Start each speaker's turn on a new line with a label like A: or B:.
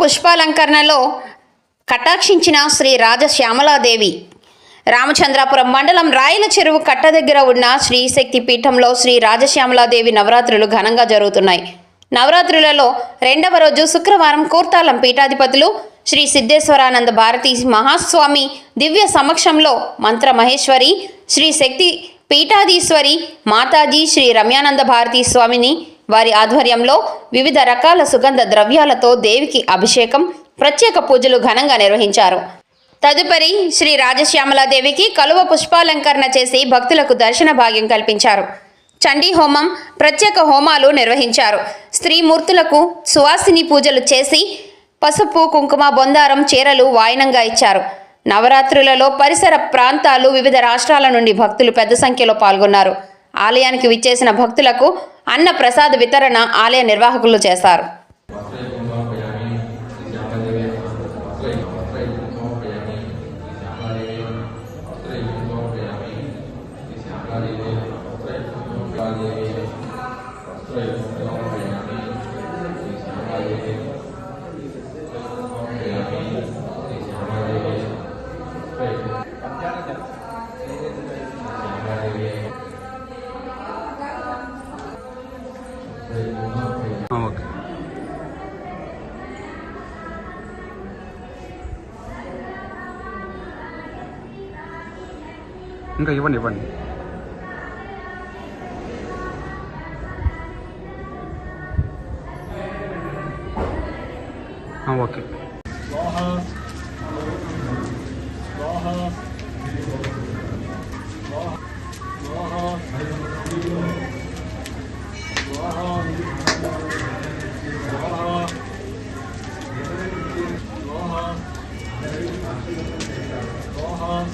A: పుష్పాలంకరణలో కటాక్షించిన శ్రీ రాజశ్యామలాదేవి. రామచంద్రాపురం మండలం రాయల చెరువు కట్ట దగ్గర ఉన్న శ్రీశక్తి పీఠంలో శ్రీ రాజశ్యామలాదేవి నవరాత్రులు ఘనంగా జరుగుతున్నాయి. నవరాత్రులలో రెండవ రోజు శుక్రవారం కోర్తాలం పీఠాధిపతులు శ్రీ సిద్ధేశ్వరానంద భారతి మహాస్వామి దివ్య సమక్షంలో మంత్ర మహేశ్వరి శ్రీ శక్తి పీఠాధీశ్వరి మాతాజీ శ్రీ రమ్యానంద భారతీ స్వామిని వారి ఆధ్వర్యంలో వివిధ రకాల సుగంధ ద్రవ్యాలతో దేవికి అభిషేకం ప్రత్యేక పూజలు ఘనంగా నిర్వహించారు. తదుపరి శ్రీ రాజశ్యామలాదేవికి కలువ పుష్పాలంకరణ చేసి భక్తులకు దర్శన భాగ్యం కల్పించారు. చండీ హోమం ప్రత్యేక హోమాలు నిర్వహించారు. స్త్రీ మూర్తులకు సువాసిని పూజలు చేసి పసుపు కుంకుమ బొందారం చీరలు వాయనంగా ఇచ్చారు. నవరాత్రులలో పరిసర ప్రాంతాలు వివిధ రాష్ట్రాల నుండి భక్తులు పెద్ద సంఖ్యలో పాల్గొన్నారు. ఆలయానికి విచ్చేసిన భక్తులకు అన్న ప్రసాద వితరణ ఆలయ నిర్వాహకులు చేశారు.
B: ஆ ஓகே ఇంకా ఇవ్వండి ఇవ్వండి ఓకే లోహ 这个